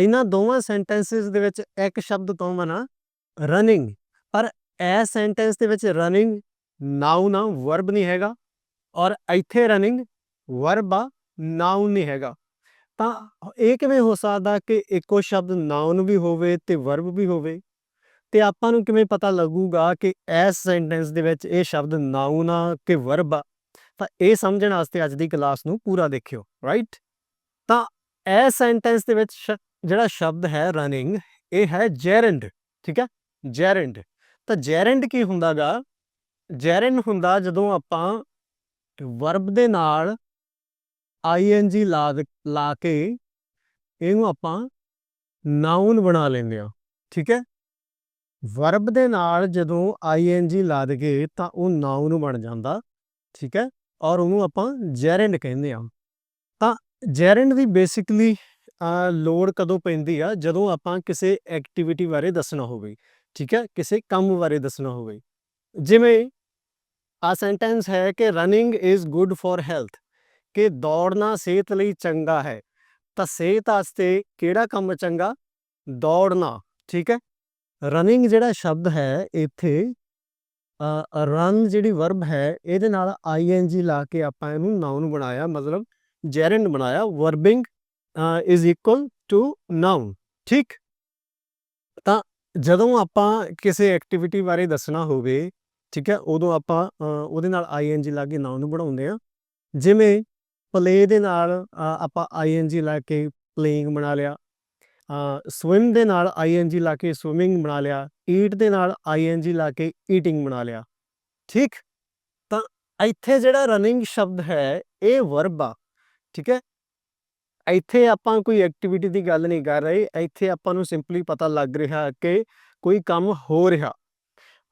ਇਹਨਾਂ ਦੋਵਾਂ ਸੈਂਟੈਂਸਸ ਦੇ ਵਿੱਚ ਇੱਕ ਸ਼ਬਦ ਕਾਮਨ ਆ ਰਨਿੰਗ ਪਰ ਇਹ ਸੈਂਟੈਂਸ ਦੇ ਵਿੱਚ ਰਨਿੰਗ ਨਾਉਨ ਆ ਵਰਬ ਨਹੀਂ ਹੈਗਾ ਔਰ ਇੱਥੇ ਰਨਿੰਗ ਵਰਬ ਆ ਨਾਉਨ ਨਹੀਂ ਹੈਗਾ। ਤਾਂ ਇਹ ਕਿਵੇਂ ਹੋ ਸਕਦਾ ਕਿ ਇੱਕੋ ਸ਼ਬਦ ਨਾਉਨ ਵੀ ਹੋਵੇ ਤੇ ਵਰਬ ਵੀ ਹੋਵੇ? ਤੇ ਆਪਾਂ ਨੂੰ ਕਿਵੇਂ ਪਤਾ ਲੱਗੂਗਾ ਕਿ ਇਸ ਸੈਂਟੈਂਸ ਦੇ ਵਿੱਚ ਇਹ ਸ਼ਬਦ ਨਾਉਨ ਆ ਕਿ ਵਰਬ ਆ? ਤਾਂ ਇਹ ਸਮਝਣ ਵਾਸਤੇ ਅੱਜ ਦੀ ਕਲਾਸ ਨੂੰ ਪੂਰਾ ਦੇਖਿਓ ਰਾਈਟ ਤਾਂ ਇਹ ਸੈਂਟੈਂਸ ਦੇ ਵਿੱਚ ਸ਼- ਜਿਹੜਾ ਸ਼ਬਦ ਹੈ ਰਨਿੰਗ ਇਹ ਹੈ ਜੈਰੈਂਡ ਠੀਕ ਹੈ? ਜੈਰੈਂਡ ਤਾਂ ਜੈਰੈਂਡ ਕੀ ਹੁੰਦਾਗਾ? ਜੈਰੈਂਡ ਹੁੰਦਾ ਜਦੋਂ ਆਪਾਂ ਵਰਬ ਦੇ ਨਾਲ ਆਈਐਨਜੀ ਲਾ ਦੇ- ਲਾ ਕੇ ਇਹਨੂੰ ਆਪਾਂ ਨਾਉਨ ਬਣਾ ਲੈਂਦੇ ਆ ਠੀਕ ਹੈ? ਵਰਬ ਦੇ ਨਾਲ ਜਦੋਂ ਆਈਐਨਜੀ ਲਾ ਦਈਏ ਤਾਂ ਉਹ ਨਾਉਨ ਬਣ ਜਾਂਦਾ, ਠੀਕ ਹੈ? ਔਰ ਉਹਨੂੰ ਆਪਾਂ ਜੈਰੈਂਡ ਕਹਿੰਦੇ ਆ ਤਾਂ ਜੈਰੈਂਡ ਦੀ ਬੇਸਿਕਲੀ ਲੋੜ ਕਦੋਂ ਪੈਂਦੀ ਆ? ਜਦੋਂ ਆਪਾਂ ਕਿਸੇ ਐਕਟੀਵਿਟੀ ਬਾਰੇ ਦੱਸਣਾ ਹੋਵੇ, ਠੀਕ ਹੈ ਕਿਸੇ ਕੰਮ ਬਾਰੇ ਦੱਸਣਾ ਹੋਵੇ। ਜਿਵੇਂ, ਆ ਸੈਂਟੈਂਸ ਹੈ ਕਿ running is good for health, ਕਿ ਦੌੜਨਾ ਸਿਹਤ ਲਈ ਚੰਗਾ ਹੈ। ਤਾਂ ਸਿਹਤ ਵਾਸਤੇ ਕਿਹੜਾ ਕੰਮ ਚੰਗਾ? ਦੌੜਨਾ, ਠੀਕ ਹੈ? ਰਨਿੰਗ ਜਿਹੜਾ ਸ਼ਬਦ ਹੈ ਇੱਥੇ ਰਨ ਜਿਹੜੀ ਵਰਬ ਹੈ, ਇਹਦੇ ਨਾਲ ਆਈਐਨਜੀ ਲਾ ਕੇ ਆਪਾਂ ਇਹਨੂੰ ਨਾਉਨ ਬਣਾਇਆ, ਮਤਲਬ ਜੈਰੈਂਡ ਬਣਾਇਆ verbing is equal to noun ਠੀਕ ਤਾਂ ਜਦੋਂ ਆਪਾਂ ਕਿਸੇ ਐਕਟੀਵਿਟੀ ਬਾਰੇ ਦੱਸਣਾ ਹੋਵੇ ਠੀਕ ਹੈ ਉਦੋਂ ਆਪਾਂ ਉਹਦੇ ਨਾਲ ਆਈਐਨਜੀ ਲਾ ਕੇ ਨਾਉਨ ਨੂੰ ਬਣਾਉਂਦੇ ਆ ਜਿਵੇਂ ਪਲੇ ਦੇ ਨਾਲ ਅ, ਆਪਾਂ ਆਈਐਨਜੀ ਲਾ ਕੇ ਪਲੇਇੰਗ ਬਣਾ ਲਿਆ ਸਵਿਮ ਦੇ ਨਾਲ ਆਈਐਨਜੀ ਲਾ ਕੇ ਸਵਿਮਿੰਗ ਬਣਾ ਲਿਆ ਈਟ ਦੇ ਨਾਲ ਆਈਐਨਜੀ ਲਾ ਕੇ ਈਟਿੰਗ ਬਣਾ ਲਿਆ ਠੀਕ ਤਾਂ ਇੱਥੇ ਜਿਹੜਾ ਰਨਿੰਗ ਸ਼ਬਦ ਹੈ ਇਹ ਵਰਬ ਆ ਠੀਕ ਹੈ? ਇੱਥੇ ਆਪਾਂ ਕੋਈ ਐਕਟੀਵਿਟੀ ਦੀ ਗੱਲ ਨਹੀਂ ਕਰ ਰਹੇ। ਇੱਥੇ ਆਪਾਂ ਨੂੰ ਸਿੰਪਲੀ ਪਤਾ ਲੱਗ ਰਿਹਾ ਕਿ ਕੋਈ ਕੰਮ ਹੋ ਰਿਹਾ।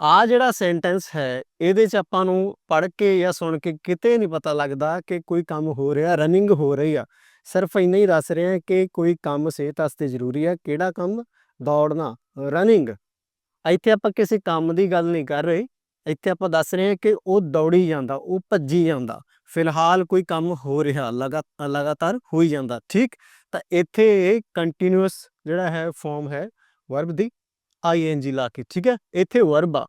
ਆ ਜਿਹੜਾ ਸੈਂਟੈਂਸ ਹੈ, ਇਹਦੇ ਚ ਆਪਾਂ ਨੂੰ ਪੜ੍ਹ ਕੇ ਜਾਂ ਸੁਣ ਕੇ ਕਿਤੇ ਨਹੀਂ ਪਤਾ ਲੱਗਦਾ ਕਿ ਕੋਈ ਕੰਮ ਹੋ ਰਿਹਾ ਰਨਿੰਗ ਹੋ ਰਹੀ ਆ। ਸਿਰਫ ਇੰਨਾ ਹੀ ਦੱਸ ਰਿਹਾ ਕਿ ਕੋਈ ਕੰਮ ਸਿਹਤ ਵਾਸਤੇ ਜ਼ਰੂਰੀ ਆ। ਕਿਹੜਾ ਕੰਮ? ਦੌੜਨਾ ਰਨਿੰਗ ਇੱਥੇ ਆਪਾਂ ਕਿਸੇ ਕੰਮ ਦੀ ਗੱਲ ਨਹੀਂ ਕਰ ਰਹੇ। ਇੱਥੇ ਆਪਾਂ ਦੱਸ ਰਹੇ ਹਾਂ ਕਿ ਉਹ ਦੌੜੀ ਜਾਂਦਾ, ਉਹ ਭੱਜੀ ਜਾਂਦਾ। ਫਿਲਹਾਲ ਕੋਈ ਕੰਮ ਹੋ ਰਿਹਾ, ਲਗਾ, ਲਗਾਤਾਰ ਹੋਈ ਜਾਂਦਾ, ਠੀਕ? ਤਾਂ ਇੱਥੇ ਕੰਟੀਨਿਊਸ ਜਿਹੜਾ ਹੈ ਫਾਰਮ ਹੈ ਵਰਬ ਦੀ ਆਈਐਨਜੀ ਲਾ ਕੇ, ਠੀਕ ਹੈ? ਇੱਥੇ ਵਰਬ ਆ।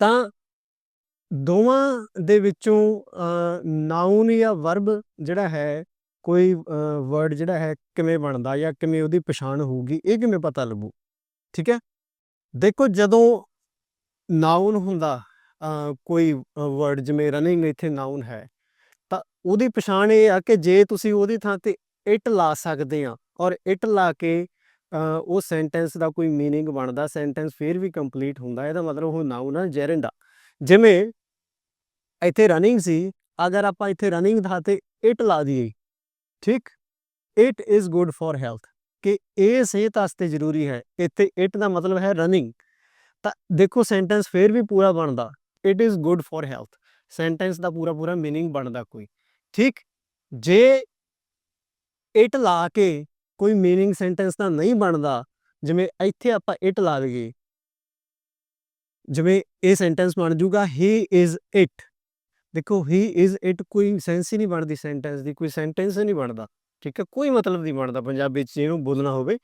ਤਾਂ ਦੋਵਾਂ ਦੇ ਵਿੱਚੋਂ ਨਾਉਨ ਜਾਂ ਵਰਬ ਜਿਹੜਾ ਹੈ, ਕੋਈ ਵਰਡ ਜਿਹੜਾ ਹੈ ਕਿਵੇਂ ਬਣਦਾ ਜਾਂ ਕਿਵੇਂ ਉਹਦੀ ਪਛਾਣ ਹੋਊਗੀ, ਇਹ ਕਿਵੇਂ ਪਤਾ ਲੱਗੂ, ਠੀਕ ਹੈ? ਦੇਖੋ ਜਦੋਂ ਨਾਉਨ ਹੁੰਦਾ ਕੋਈ ਵਰਡ ਜਿਵੇਂ ਰਨਿੰਗ ਇੱਥੇ ਨਾਉਨ ਹੈ, ਤਾਂ ਉਹਦੀ ਪਛਾਣ ਇਹ ਆ ਕਿ ਜੇ ਤੁਸੀਂ ਉਹਦੀ ਥਾਂ ਤੇ ਇਟ ਲਾ ਸਕਦੇ ਆ ਔਰ ਇਟ ਲਾ ਕੇ ਉਹ ਸੈਂਟੈਂਸ ਦਾ ਕੋਈ मीनिंग ਬਣਦਾ ਸੈਂਟੈਂਸ ਫਿਰ ਵੀ ਕੰਪਲੀਟ ਹੁੰਦਾ, ਇਹਦਾ ਮਤਲਬ ਉਹ ਨਾਉਨ ਆ ਜੈਰੈਂਡਾ ਜਿਵੇਂ ਇੱਥੇ ਰਨਿੰਗ ਸੀ, ਅਗਰ ਆਪਾਂ ਇੱਥੇ ਰਨਿੰਗ ਥਾਂ ਤੇ ਇਟ ਲਾ ਦਈਏ, ਠੀਕ? It is good for health ਕਿ ਇਹ ਸਿਹਤ ਵਾਸਤੇ ਜ਼ਰੂਰੀ ਹੈ, ਇੱਥੇ ਇਟ ਦਾ ਮਤਲਬ ਹੈ ਰਨਿੰਗ ਤਾਂ ਦੇਖੋ ਸੈਂਟੈਂਸ ਫੇਰ ਵੀ ਪੂਰਾ ਬਣਦਾ। It is good for health sentence ਦਾ ਪੂਰਾ ਪੂਰਾ मीनिंग ਬਣਦਾ ਕੋਈ। ਠੀਕ? ਜੇ ਇਟ ਲਾ ਕੇ ਕੋਈ मीनिंग ਸੈਂਟੈਂਸ ਦਾ ਨਹੀਂ ਬਣਦਾ, ਜਿਵੇਂ ਇੱਥੇ ਆਪਾਂ ਇਟ ਲਾ ਲਈਏ। ਜਿਵੇਂ ਇਹ ਸੈਂਟੈਂਸ ਬਣ ਜੂਗਾ ਹੀ ਇਜ਼ ਇਟ ਦੇਖੋ ਹੀ ਇਜ਼ ਇਟ ਕੋਈ ਸੈਂਸ ਹੀ ਨਹੀਂ ਬਣਦੀ ਸੈਂਟੈਂਸ ਦੀ, ਕੋਈ ਸੈਂਟੈਂਸ ਹੀ ਨਹੀਂ ਬਣਦਾ। ਠੀਕ ਹੈ? ਕੋਈ ਮਤਲਬ ਨਹੀਂ ਬਣਦਾ ਪੰਜਾਬੀ ਚ ਇਹਨੂੰ ਬੋਲਣਾ ਹੋਵੇ।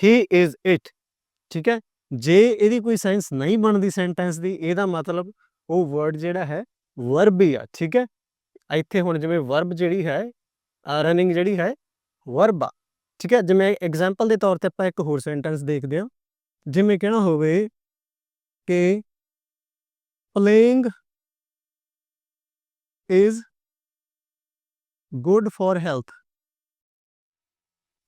ਹੀ ਇਜ਼ ਇਟ ਠੀਕ ਹੈ? ਜੇ ਇਹਦੀ ਕੋਈ ਸੈਂਸ ਨਹੀਂ ਬਣਦੀ ਸੈਂਟੈਂਸ ਦੀ, ਇਹਦਾ ਮਤਲਬ ਉਹ ਵਰਡ ਜਿਹੜਾ ਹੈ ਵਰਬ ਹੀ ਆ, ਠੀਕ ਹੈ? ਇੱਥੇ ਹੁਣ ਜਿਵੇਂ ਵਰਬ ਜਿਹੜੀ ਹੈ ਰਨਿੰਗ ਜਿਹੜੀ ਹੈ ਵਰਬ ਆ, ਠੀਕ ਹੈ? ਜਿਵੇਂ ਐਗਜ਼ਾਮਪਲ ਦੇ ਤੌਰ ਤੇ ਆਪਾਂ ਇੱਕ ਹੋਰ ਸੈਂਟੈਂਸ ਦੇਖਦੇ ਹਾਂ, ਜਿਵੇਂ ਕਹਿਣਾ ਹੋਵੇ ਕਿ playing is good for health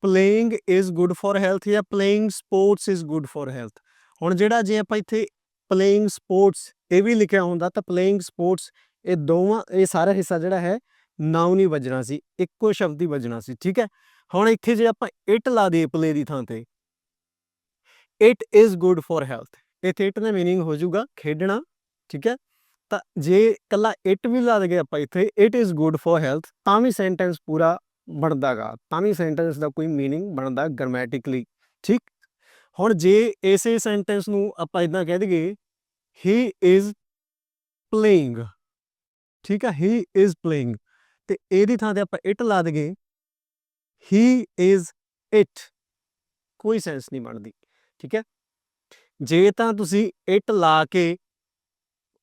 playing is good for health ਜਾਂ playing sports is good for health ਹੁਣ ਜਿਹੜਾ ਜੇ ਆਪਾਂ ਇੱਥੇ ਪਲੇਇੰਗ ਸਪੋਰਟਸ ਇਹ ਵੀ ਲਿਖਿਆ ਹੁੰਦਾ, ਤਾਂ ਪਲੇਇੰਗ ਸਪੋਰਟਸ ਇਹ ਦੋਵਾਂ, ਇਹ ਸਾਰਾ ਹਿੱਸਾ ਜਿਹੜਾ ਹੈ ਨਾਉਨ ਹੀ ਵੱਜਣਾ ਸੀ, ਇੱਕੋ ਸ਼ਬਦ ਹੀ ਵੱਜਣਾ ਸੀ, ਠੀਕ ਹੈ? ਹੁਣ ਇੱਥੇ ਜੇ ਆਪਾਂ ਇਟ ਲਾ ਦੇ ਪਲੇ ਦੀ ਥਾਂ ਤੇ it is good for health ਇੱਥੇ ਇਟ ਦਾ मीनिंग ਹੋ ਜਾਊਗਾ ਖੇਡਣਾ, ਠੀਕ ਹੈ? ਤਾਂ ਜੇ ਕੱਲਾ ਇਟ ਵੀ ਲਾ ਦੇ ਆਪਾਂ ਇੱਥੇ it is good for health ਤਾਂ ਵੀ ਸੈਂਟੈਂਸ ਪੂਰਾ ਬਣਦਾਗਾ, ਤਾਂ ਵੀ ਸੈਂਟੈਂਸ ਦਾ ਕੋਈ मीनिंग ਬਣਦਾ ਗ੍ਰਾਮੈਟਿਕਲੀ ਠੀਕ? ਹੁਣ ਜੇ ਇਸੇ ਸੈਂਟੈਂਸ ਨੂੰ ਆਪਾਂ ਇਦਾਂ ਕਹਿ ਦਈਏ ਹੀ ਇਜ਼ ਪਲੇਇੰਗ ਠੀਕ ਹੈ ਹੀ ਇਜ਼ ਪਲੇਇੰਗ ਤੇ ਇਹਦੀ ਥਾਂ ਤੇ ਆਪਾਂ ਇਟ ਲਾ ਦਗੇ ਹੀ ਇਜ਼ ਇਟ ਕੋਈ ਸੈਂਸ ਨਹੀਂ ਬਣਦੀ, ਠੀਕ ਹੈ ਜੇ ਤਾਂ ਤੁਸੀਂ ਇਟ ਲਾ ਕੇ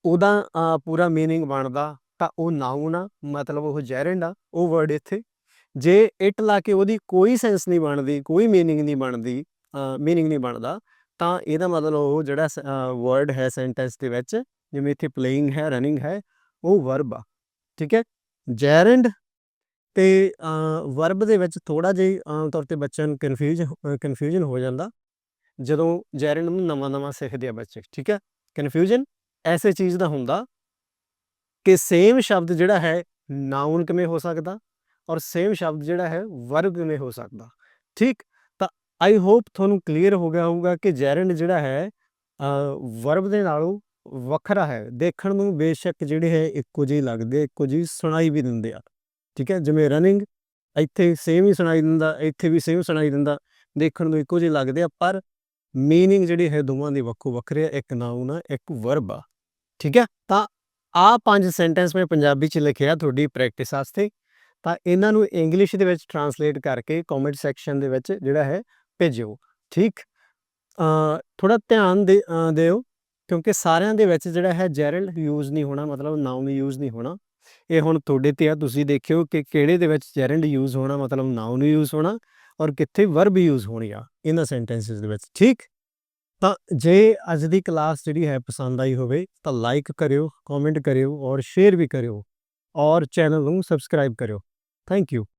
ਉਹਦਾ ਪੂਰਾ ਮੀਨਿੰਗ ਬਣਦਾ, ਤਾਂ ਉਹ ਨਾਊਨ ਆ, ਮਤਲਬ ਉਹ ਜੈਰੈਂਡ ਆ, ਉਹ ਵਰਡ ਇੱਥੇ। ਜੇ ਇਟ ਲਾ ਕੇ ਉਹਦੀ ਕੋਈ ਸੈਂਸ ਨਹੀਂ ਬਣਦੀ, ਕੋਈ ਮੀਨਿੰਗ ਨਹੀਂ ਬਣਦੀ ਮੀਨਿੰਗ ਨਹੀਂ ਬਣਦਾ। ਤਾਂ ਇਹਦਾ ਮਤਲਬ ਉਹ ਜਿਹੜਾ ਵਰਡ ਹੈ ਸੈਂਟੈਂਸ ਦੇ ਵਿੱਚ, ਜਿਵੇਂ ਇੱਥੇ ਪਲੇਇੰਗ ਹੈ ਰਨਿੰਗ ਹੈ, ਉਹ ਵਰਬ ਆ। ਠੀਕ ਹੈ? ਜੈਰੈਂਡ ਤੇ ਵਰਬ ਦੇ ਵਿੱਚ ਥੋੜਾ ਜਿਹਾ ਆਮ ਤੌਰ ਤੇ ਬੱਚਿਆਂ ਨੂੰ ਕਨਫਿਊਜ਼ ਕਨਫਿਊਜ਼ਨ ਹੋ ਜਾਂਦਾ, ਜਦੋਂ ਜੈਰੈਂਡ ਨੂੰ ਨਵਾਂ ਨਵਾਂ ਸਿੱਖਦੇ ਆ ਬੱਚੇ। ਠੀਕ ਹੈ? ਕਨਫਿਊਜ਼ਨ ਐਸੇ ਚੀਜ਼ ਦਾ ਹੁੰਦਾ ਕਿ ਸੇਮ ਸ਼ਬਦ ਜਿਹੜਾ ਹੈ ਨਾਉਨ ਕਿਵੇਂ ਹੋ ਸਕਦਾ ਔਰ ਸੇਮ ਸ਼ਬਦ ਜਿਹੜਾ ਹੈ ਵਰਬ ਕਿਵੇਂ ਹੋ ਸਕਦਾ। ਠੀਕ? ਆਈ ਹੋਪ ਤੁਹਾਨੂੰ ਕਲੀਅਰ ਹੋ ਗਿਆ ਹੋਊਗਾ ਕਿ ਜੈਰੈਂਡ ਜਿਹੜਾ ਹੈ ਵਰਬ ਦੇ ਨਾਲੋਂ ਵੱਖਰਾ ਹੈ। ਦੇਖਣ ਨੂੰ ਬੇਸ਼ੱਕ ਜਿਹੜੇ ਹੈ ਇੱਕੋ ਜਿਹੇ ਲੱਗਦੇ, ਇੱਕੋ ਜਿਹੀ ਸੁਣਾਈ ਵੀ ਦਿੰਦੇ ਆ। ਠੀਕ ਹੈ? ਜਿਵੇਂ ਰਨਿੰਗ ਇੱਥੇ ਸੇਮ ਹੀ ਸੁਣਾਈ ਦਿੰਦਾ, ਇੱਥੇ ਵੀ ਸੇਮ ਸੁਣਾਈ ਦਿੰਦਾ। ਦੇਖਣ ਨੂੰ ਇੱਕੋ ਜਿਹੇ ਲੱਗਦੇ ਆ, ਪਰ ਮੀਨਿੰਗ ਜਿਹੜੀ ਹੈ ਦੋਵਾਂ ਦੀ ਵੱਖੋ ਵੱਖਰੇ ਆ, ਇੱਕ ਨਾਉਨ ਆ, ਇੱਕ ਵਰਬ ਆ। ਠੀਕ ਹੈ? ਤਾਂ ਆ ਪੰਜ ਸੈਂਟੈਂਸ ਮੈਂ ਪੰਜਾਬੀ ਚ ਲਿਖਿਆ ਤੁਹਾਡੀ ਪ੍ਰੈਕਟਿਸ ਵਾਸਤੇ। ਤਾਂ ਇਹਨਾਂ ਨੂੰ ਇੰਗਲਿਸ਼ ਦੇ ਵਿੱਚ ਟਰਾਂਸਲੇਟ ਕਰਕੇ ਕਮੈਂਟ ਸੈਕਸ਼ਨ ਦੇ ਵਿੱਚ ਜਿਹੜਾ ਹੈ ਭੇਜਿਓ, ਠੀਕ? ਥੋੜਾ ਧਿਆਨ ਦੇ ਦਿਓ, ਕਿਉਂਕਿ ਸਾਰਿਆਂ ਦੇ ਵਿੱਚ ਜਿਹੜਾ ਹੈ ਜੈਰਲ ਯੂਜ਼ ਨਹੀਂ ਹੋਣਾ, ਮਤਲਬ ਨਾਉਨ ਯੂਜ਼ ਨਹੀਂ ਹੋਣਾ। ਇਹ ਹੁਣ ਤੁਹਾਡੇ ਤੇ ਆ, ਤੁਸੀਂ ਦੇਖਿਓ ਕਿ ਕਿਹੜੇ ਦੇ ਵਿੱਚ ਜੈਰਲਡ ਯੂਜ਼ ਹੋਣਾ, ਮਤਲਬ ਨਾਉਨ ਯੂਜ਼ ਹੋਣਾ ਔਰ ਕਿੱਥੇ ਵਰਬ ਯੂਜ਼ ਹੋਣੀ ਆ ਇਹਨਾਂ ਸੈਂਟੈਂਸਸ ਦੇ ਵਿੱਚ, ਠੀਕ? ਤਾਂ ਜੇ ਅੱਜ ਦੀ ਕਲਾਸ ਜਿਹੜੀ ਹੈ ਪਸੰਦ ਆਈ ਹੋਵੇ, ਤਾਂ ਲਾਈਕ ਕਰਿਓ ਕਮੈਂਟ ਕਰਿਓ ਔਰ ਸ਼ੇਅਰ ਵੀ ਕਰਿਓ ਔਰ ਚੈਨਲ ਨੂੰ ਸਬਸਕ੍ਰਾਈਬ ਕਰਿਓ। Thank you